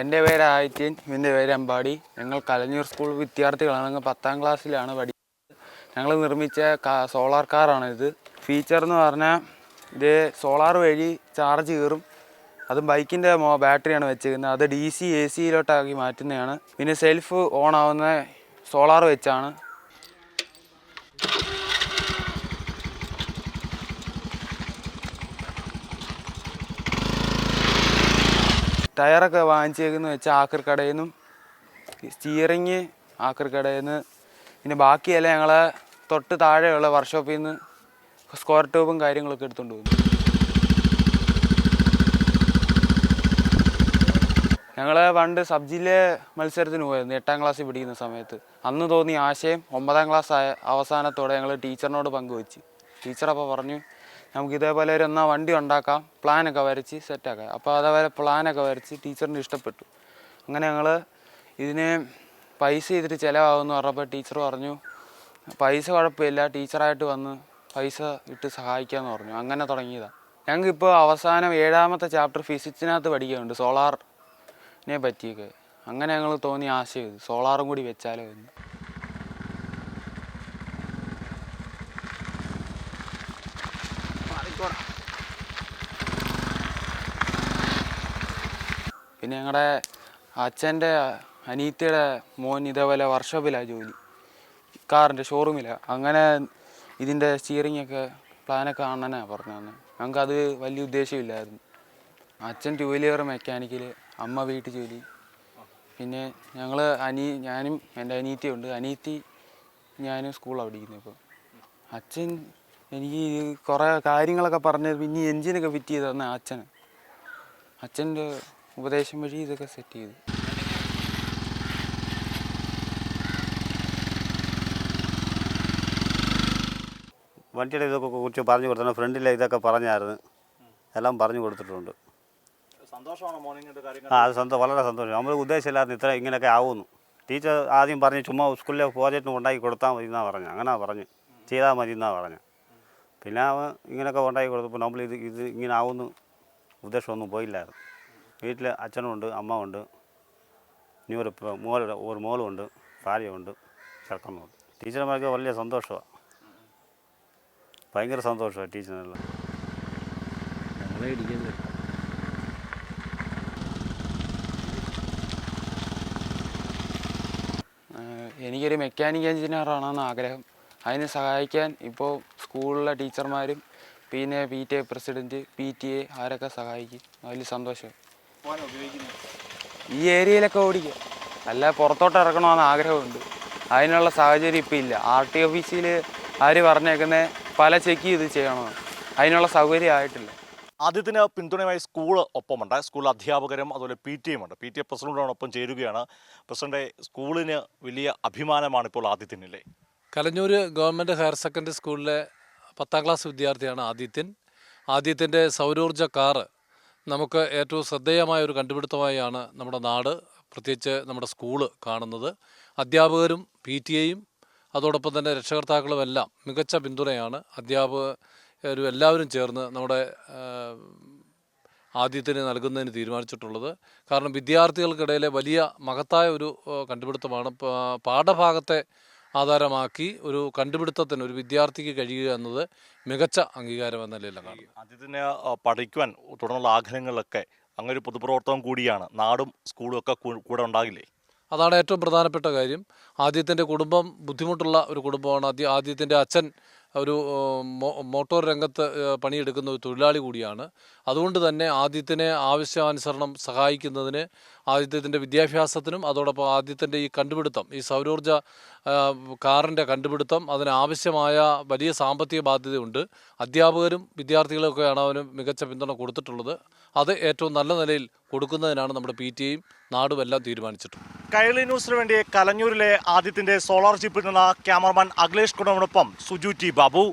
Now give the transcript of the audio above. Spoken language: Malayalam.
എന്റെ പേര് ആയിത്യൻ എന്റെ പേര് അമ്പാടി. ഞങ്ങൾ കലഞ്ഞൂർ സ്കൂൾ വിദ്യാർത്ഥികളാണ്. ഞങ്ങൾ പത്താം ക്ലാസ്സിലാണ് പഠിക്കുന്നത്. ഞങ്ങൾ നിർമ്മിച്ച സോളാർ കാറാണ് ഇത് ഫീച്ചർ എന്ന് പറഞ്ഞാൽ ഇത് സോളാർ വഴി ചാർജ് കയറും. അത് ബൈക്കിന്റെ ബാറ്ററിയാണ് വെച്ചിരിക്കുന്നത്. അത് ഡി സി എ സിയിലോട്ടാക്കി മാറ്റുന്നതാണ്. പിന്നെ സെൽഫ് ഓൺ ആവുന്ന സോളാർ വെച്ചാണ്. ടയറൊക്കെ വാങ്ങിച്ചേക്കുന്നത് വെച്ചാൽ ആക്കർ കടയിൽ നിന്നും സ്റ്റിയറിങ് ആക്കർ കടയിൽ നിന്ന് പിന്നെ ബാക്കിയെല്ലാം ഞങ്ങളെ തൊട്ട് താഴെയുള്ള വർക്ക്ഷോപ്പിൽ നിന്ന് സ്ക്വയർ ട്യൂബും കാര്യങ്ങളൊക്കെ എടുത്തുകൊണ്ട് പോകുന്നു. ഞങ്ങൾ പണ്ട് സബ് മത്സരത്തിന് പോയിരുന്നു എട്ടാം ക്ലാസ്സിൽ പിടിക്കുന്ന സമയത്ത്. അന്ന് തോന്നി ആശയം ഒമ്പതാം ക്ലാസ് ആയ അവസാനത്തോടെ ഞങ്ങൾ ടീച്ചറിനോട് പങ്കുവെച്ച്. ടീച്ചർ അപ്പോൾ പറഞ്ഞു നമുക്ക് ഇതേപോലെ ഒരു എന്നാൽ വണ്ടി ഉണ്ടാക്കാം പ്ലാനൊക്കെ വരച്ച് സെറ്റാക്കാം അപ്പോൾ അതേപോലെ പ്ലാനൊക്കെ വരച്ച് ടീച്ചറിന് ഇഷ്ടപ്പെട്ടു. അങ്ങനെ ഞങ്ങൾ ഇതിന് പൈസ ഇതിട്ട് ചിലവാകുമെന്ന് പറഞ്ഞപ്പോൾ ടീച്ചർ പറഞ്ഞു പൈസ കുഴപ്പമില്ല ടീച്ചറായിട്ട് വന്ന് പൈസ ഇട്ട് സഹായിക്കാമെന്ന് പറഞ്ഞു. അങ്ങനെ തുടങ്ങിയതാണ് ഞങ്ങൾക്കിപ്പോൾ അവസാനം ഏഴാമത്തെ ചാപ്റ്റർ ഫിസിക്സിനകത്ത് പഠിക്കുന്നുണ്ട് സോളാറിനെ പറ്റിയൊക്കെ. അങ്ങനെ ഞങ്ങൾ തോന്നി ആശയം സോളാറും കൂടി വെച്ചാലോ എന്ന് പിന്നെ ഞങ്ങളുടെ അച്ഛന്റെ അനീത്തിയുടെ മോൻ ഇതേപോലെ വർക്ക്ഷോപ്പിലാണ് ജോലി. കാറിന്റെ ഷോറൂമിലാണ് അങ്ങനെ ഇതിന്റെ സ്റ്റിയറിംഗ് ഒക്കെ പ്ലാനൊക്കെ കാണാനാണ് പറഞ്ഞു തന്നെ ഞങ്ങൾക്കത് വലിയ ഉദ്ദേശമില്ലായിരുന്നു. അച്ഛൻ ടു വീലർ മെക്കാനിക്കൽ അമ്മ വീട്ടു ജോലി. പിന്നെ ഞങ്ങൾ അനി ഞാനും എന്റെ അനീത്തിയുണ്ട് അനീത്തി ഞാനും സ്കൂളിലാണ് പഠിക്കുന്നത് ഇപ്പോൾ അച്ഛൻ എനിക്ക് കുറേ കാര്യങ്ങളൊക്കെ പറഞ്ഞ് പിന്നെ എൻജിനൊക്കെ ഫിറ്റ് ചെയ്ത് തന്നെ അച്ഛൻ. അച്ഛന്റെ ഉപദേശം വഴി ഇതൊക്കെ സെറ്റ് ചെയ്തു. വണ്ടിയുടെ ഇതൊക്കെ കുറിച്ച് പറഞ്ഞു കൊടുത്തു ഫ്രണ്ടിലെ ഇതൊക്കെ പറഞ്ഞായിരുന്നു. എല്ലാം പറഞ്ഞു കൊടുത്തിട്ടുണ്ട്. ആ അത് സന്തോഷം വളരെ സന്തോഷം. നമ്മൾ ഉദ്ദേശമില്ലാത്ത ഇത്ര ഇങ്ങനെയൊക്കെ ആവുന്നു. ടീച്ചർ ആദ്യം പറഞ്ഞ് ചുമ്മാ സ്കൂളിലെ പ്രോജക്റ്റിന് ഉണ്ടാക്കി കൊടുത്താൽ മതി എന്നാണ് പറഞ്ഞത് അങ്ങനെ പറഞ്ഞ്. ചെയ്താൽ മതി എന്നാണ് പറഞ്ഞത് പിന്നെ അവൻ ഇങ്ങനെയൊക്കെ ഉണ്ടാക്കി കൊടുത്തപ്പോൾ നമ്മൾ ഇത് ഇത് ഇങ്ങനെ ആവുമെന്ന് ഉദ്ദേശമൊന്നും പോയില്ലായിരുന്നു. വീട്ടിൽ അച്ഛനുമുണ്ട് അമ്മ ഉണ്ട് ഇനി ഒരു മോളുടെ ഒരു മോളുമുണ്ട് ഭാര്യയുണ്ട് ചെറുക്കനുമുണ്ട് ടീച്ചർമാർക്ക് വലിയ സന്തോഷമാണ് ഭയങ്കര സന്തോഷമാണ് ടീച്ചറിനെല്ലാം ആഹ് എനിക്കൊരു മെക്കാനിക് എഞ്ചിനീയർ ആണെന്ന് ആഗ്രഹം. അതിന് സഹായിക്കാൻ ഇപ്പോൾ സ്കൂളിലെ ടീച്ചർമാരും പിന്നെ P T A president P T A ആരൊക്കെ സഹായിക്കും? വലിയ സന്തോഷം. ഈ ഏരിയയിലൊക്കെ ഓടിക്കുക അല്ല പുറത്തോട്ട് ഇറക്കണമെന്ന് ആഗ്രഹമുണ്ട്. അതിനുള്ള സാഹചര്യം ഇപ്പം ഇല്ല. ആർ ടി ഓഫീസിൽ ആര് പറഞ്ഞേക്കുന്നത് പല ചെക്ക് ചെയ്ത് ചെയ്യണമെന്ന് അതിനുള്ള സൗകര്യം ആയിട്ടില്ല. ആദ്യത്തിന് പിന്തുണയുമായി സ്കൂൾ ഒപ്പമുണ്ട്. സ്കൂൾ അധ്യാപകരും അതുപോലെ പി ടി എം ഉണ്ട്. പി ടി എ പ്രസിഡന്റിനോടൊപ്പം ചേരുകയാണ്. പ്രസിഡന്റ് സ്കൂളിന് വലിയ അഭിമാനമാണ് ഇപ്പോൾ ആദിത്യനില്ലേ കലഞ്ഞൂർ ഗവൺമെന്റ് ഹയർ സെക്കൻഡറി സ്കൂളിലെ പത്താം ക്ലാസ് വിദ്യാർത്ഥിയാണ് ആദിത്യൻ ആദിത്യന്റെ സൗരോർജ കാറ് നമുക്ക് ഏറ്റവും ശ്രദ്ധേയമായ ഒരു കണ്ടുപിടുത്തമായാണ് നമ്മുടെ നാട് പ്രത്യേകിച്ച് നമ്മുടെ സ്കൂൾ കാണുന്നത്. അധ്യാപകരും പി ടി എയും അതോടൊപ്പം തന്നെ രക്ഷകർത്താക്കളുമെല്ലാം മികച്ച പിന്തുണയാണ് അധ്യാപകരും എല്ലാവരും ചേർന്ന് നമ്മുടെ ആദ്യത്തിന് നൽകുന്നതിന് തീരുമാനിച്ചിട്ടുള്ളത്. കാരണം വിദ്യാർത്ഥികൾക്കിടയിലെ വലിയ മഹത്തായ ഒരു കണ്ടുപിടുത്തമാണ് പാഠഭാഗത്തെ ആധാരമാക്കി ഒരു കണ്ടുപിടുത്തത്തിന് ഒരു വിദ്യാർത്ഥിക്ക് കഴിയുക എന്നത് മികച്ച അംഗീകാരം എന്ന നിലയിലാണ്. ആദ്യത്തിന് പഠിക്കുവാൻ തുടർന്നുള്ള ആഗ്രഹങ്ങളിലൊക്കെ അങ്ങനെ ഒരു പൊതുപ്രവർത്തനം കൂടിയാണ്. നാടും സ്കൂളും ഒക്കെ കൂടെ ഉണ്ടാകില്ലേ? അതാണ് ഏറ്റവും പ്രധാനപ്പെട്ട കാര്യം. ആദ്യത്തിന്റെ കുടുംബം ബുദ്ധിമുട്ടുള്ള ഒരു കുടുംബമാണ്. ആദ്യ ആദ്യത്തിന്റെ അച്ഛൻ ഒരു മോട്ടോർ രംഗത്ത് പണിയെടുക്കുന്ന ഒരു തൊഴിലാളി കൂടിയാണ്. അതുകൊണ്ട് തന്നെ ആദ്യത്തിനെ ആവശ്യാനുസരണം സഹായിക്കുന്നതിന് ആദ്യത്തിന്റെ വിദ്യാഭ്യാസത്തിനും അതോടൊപ്പം ആദ്യത്തിന്റെ ഈ കണ്ടുപിടുത്തം ഈ സൗരോർജ കാറിന്റെ കണ്ടുപിടുത്തം അതിനാവശ്യമായ വലിയ സാമ്പത്തിക ബാധ്യതയുണ്ട്. അധ്യാപകരും വിദ്യാർത്ഥികളും ഒക്കെയാണ് അവന് മികച്ച പിന്തുണ കൊടുത്തിട്ടുള്ളത്. അത് ഏറ്റവും നല്ല നിലയിൽ കൊടുക്കുന്നതിനാണ് നമ്മുടെ പി ടി എയും നാടും എല്ലാം തീരുമാനിച്ചിട്ടുള്ളത് കൈരളി ന്യൂസിന് വേണ്ടി കലഞ്ഞൂരിലെ ആദ്യത്തിന്റെ സോളാർ ചിപ്പിൽ നിന്ന് ക്യാമറമാൻ അഖിലേഷ് കുടമിനൊപ്പം സുജു ടി ബാബു.